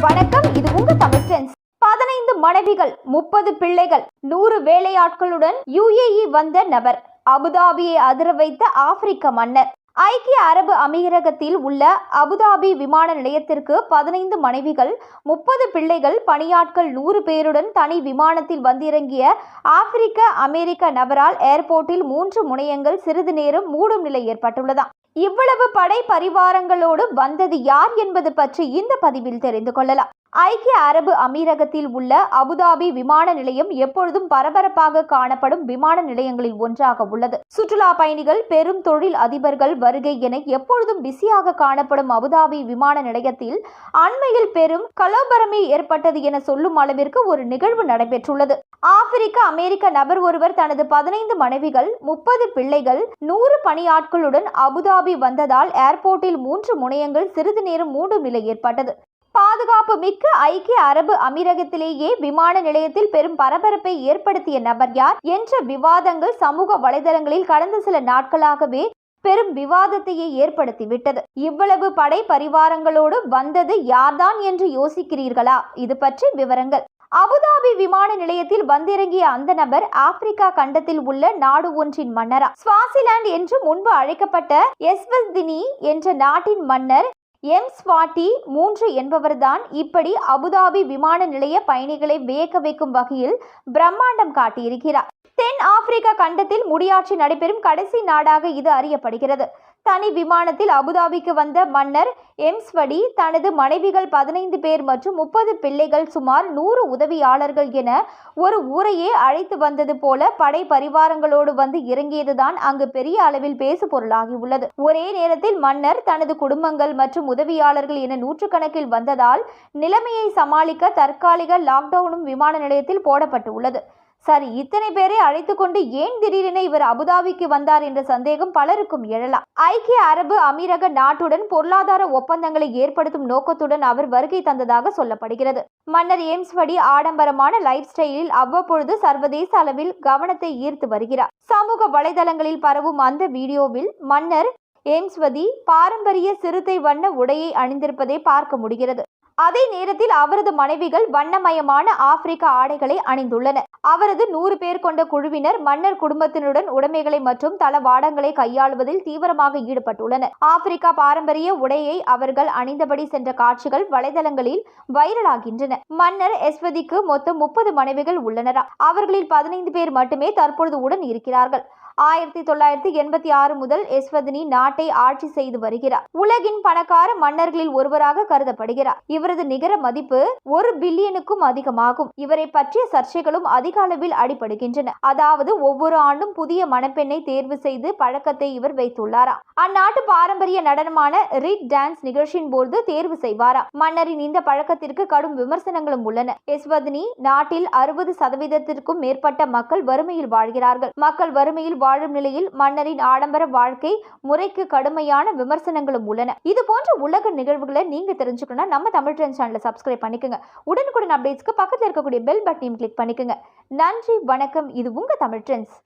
வணக்கம் இது உங்க தமிழ் ட்ரெண்ட்ஸ் பதினைந்து மனைவிகள் முப்பது பிள்ளைகள் நூறு வேலையாட்களுடன் யுஏஇ வந்த நபர். அபுதாபியை அதிர வைத்த ஆப்பிரிக்க மன்னர். ஐக்கிய அரபு அமீரகத்தில் உள்ள அபுதாபி விமான நிலையத்திற்கு பதினைந்து மனைவிகள் முப்பது பிள்ளைகள் பணியாட்கள் நூறு பேருடன் தனி விமானத்தில் வந்திறங்கிய ஆப்பிரிக்க அமெரிக்க நபரால் ஏர்போர்ட்டில் மூன்று முனையங்கள் சிறிது நேரம் மூடும் நிலை ஏற்பட்டுள்ளதாம். இவ்வளவு படை பரிவாரங்களோடு வந்தது யார் என்பது பற்றி இந்த பதிவில் தெரிந்து கொள்ளலாம். ஐக்கிய அரபு அமீரகத்தில் உள்ள அபுதாபி விமான நிலையம் எப்பொழுதும் பரபரப்பாக காணப்படும் விமான நிலையங்களில் ஒன்றாக உள்ளது. சுற்றுலா பயணிகள் பெரும் தொழில் அதிபர்கள் வருகை என எப்பொழுதும் பிஸியாக காணப்படும் அபுதாபி விமான நிலையத்தில் அண்மையில் பெரும் கலோபரமே ஏற்பட்டது என சொல்லும் அளவிற்கு ஒரு நிகழ்வு நடைபெற்றுள்ளது. ஆப்பிரிக்க அமெரிக்க நபர் ஒருவர் தனது பதினைந்து மனைவிகள் முப்பது பிள்ளைகள் நூறு பணியாட்களுடன் அபுதாபி வந்ததால் ஏர்போர்ட்டில் மூன்று முனையங்கள் சிறிது நேரம் மூடும் நிலை ஏற்பட்டது. பாதுகாப்பு மிக்க ஐக்கிய அரபு அமீரகத்திலேயே விமான நிலையத்தில் பெரும் பரபரப்பை ஏற்படுத்திய நபர் யார் என்ற விவாதங்கள் சமூக வலைதளங்களில் கடந்த சில நாட்களாகவே பெரும் விவாதத்தையே ஏற்படுத்திவிட்டது. இவ்வளவு படை பரிவாரங்களோடு வந்தது யார்தான் என்று யோசிக்கிறீர்களா? இது பற்றி விவரங்கள். அபுதாபி விமான நிலையத்தில் வந்திறங்கிய அந்த நபர் ஆப்பிரிக்கா கண்டத்தில் உள்ள நாடு ஒன்றின் மன்னரா? ஸ்வாசிலாந்து என்று முன்பு அழைக்கப்பட்ட எஸ்வஸ்தினி என்ற நாட்டின் மன்னர் எம் ஸ்வாட்டி மூன்று என்பவர்தான் இப்படி அபுதாபி விமான நிலைய பயணிகளை வியக்க வைக்கும் வகையில் பிரம்மாண்டம் காட்டியிருக்கிறார். தென் ஆப்பிரிக்கா கண்டத்தில் முடியாட்சி நடைபெறும் கடைசி நாடாக இது அறியப்படுகிறது. தனி விமானத்தில் அபுதாபிக்கு வந்த மன்னர் எம்ஸ்வடி தனது மனைவிகள் பதினைந்து பேர் மற்றும் முப்பது பிள்ளைகள் சுமார் நூறு உதவியாளர்கள் என ஒரு ஊரையே அழைத்து வந்தது போல படை பரிவாரங்களோடு வந்து இறங்கியதுதான் அங்கு பெரிய அளவில் பேசு பொருளாகி உள்ளது ஒரே நேரத்தில் மன்னர் தனது குடும்பங்கள் மற்றும் உதவியாளர்கள் என நூற்றுக்கணக்கில் வந்ததால் நிலைமையை சமாளிக்க தற்காலிக லாக்டவுனும் விமான நிலையத்தில் போடப்பட்டு உள்ளது சரி இத்தனை பேரை அழைத்து கொண்டு ஏன் திடீரென இவர் அபுதாபிக்கு வந்தார் என்ற சந்தேகம் பலருக்கும் எழலாம். ஐக்கிய அரபு அமீரக நாட்டுடன் பொருளாதார ஒப்பந்தங்களை ஏற்படுத்தும் நோக்கத்துடன் அவர் வருகை தந்ததாக சொல்லப்படுகிறது. மன்னர் ஏம்ஸ்வடி ஆடம்பரமான லைஃப் ஸ்டைலில் அவ்வப்பொழுது சர்வதேச அளவில் கவனத்தை ஈர்த்து வருகிறார். சமூக வலைதளங்களில் பரவும் அந்த வீடியோவில் மன்னர் ஏம்ஸ்வதி பாரம்பரிய சிறுத்தை வண்ண உடையை அணிந்திருப்பதை பார்க்க முடிகிறது. அதே நேரத்தில் அவரது மனைவிகள் வண்ணமயமான ஆப்பிரிக்க ஆடைகளை அணிந்துள்ளனர் அவரது நூறு பேர் கொண்ட குழுவினர் மன்னர் குடும்பத்தினருடன் உடைமைகளை மற்றும் தளவாடங்களை கையாளுவதில் தீவிரமாக ஈடுபட்டுள்ளனர். ஆப்பிரிக்கா பாரம்பரிய உடையை அவர்கள் அணிந்தபடி சென்ற காட்சிகள் வலைதளங்களில் வைரலாகின்றன. மன்னர் எஸ்வதிக்கு மொத்தம் முப்பது மனைவிகள் உள்ளனரா? அவர்களில் பதினைந்து பேர் மட்டுமே தற்பொழுது உடன் இருக்கிறார்கள். ஆயிரத்தி தொள்ளாயிரத்தி எண்பத்தி ஆறு முதல் எஸ்வதினி நாட்டை ஆட்சி செய்து வருகிறார். உலகின் பணக்கார மன்னர்களில் ஒருவராக கருதப்படுகிறார். இவரது நிகர மதிப்பு ஒரு பில்லியனுக்கும் அதிகமாகும். இவரை பற்றிய சர்ச்சைகளும் அதிக அளவில் அடிபடுகின்றன. அதாவது ஒவ்வொரு ஆண்டும் புதிய மணப்பெண்ணை தேர்வு செய்து பழக்கத்தை இவர் வைத்துள்ளாராம். அந்நாட்டு பாரம்பரிய நடனமான ரிட் டான்ஸ் நிகழ்ச்சியின் போது தேர்வு செய்வாராம். மன்னரின் இந்த பழக்கத்திற்கு கடும் விமர்சனங்களும் உள்ளன. எஸ்வதினி நாட்டில் அறுபது சதவீதத்திற்கும் மேற்பட்ட மக்கள் வறுமையில் வாழ்கிறார்கள். மக்கள் வறுமையில் வாழும் நிலையில் மன்னரின் ஆடம்பர வாழ்க்கை முறைக்கு கடுமையான விமர்சனங்களும் உள்ளன. இது போன்ற உலக நிகழ்வுகளை நீங்க தெரிஞ்சுக்கணும் நம்ம தமிழ் ட்ரெண்ட் சேனலை சப்ஸ்கிரைப் பண்ணிக்கோங்க. உடனுக்குடன் அப்டேட்ஸ்க்கு பக்கத்தில் இருக்கக்கூடிய பெல் பட்டனையும் கிளிக் பண்ணிக்கோங்க. நன்றி வணக்கம். இது உங்க தமிழ் ட்ரெண்ட்ஸ்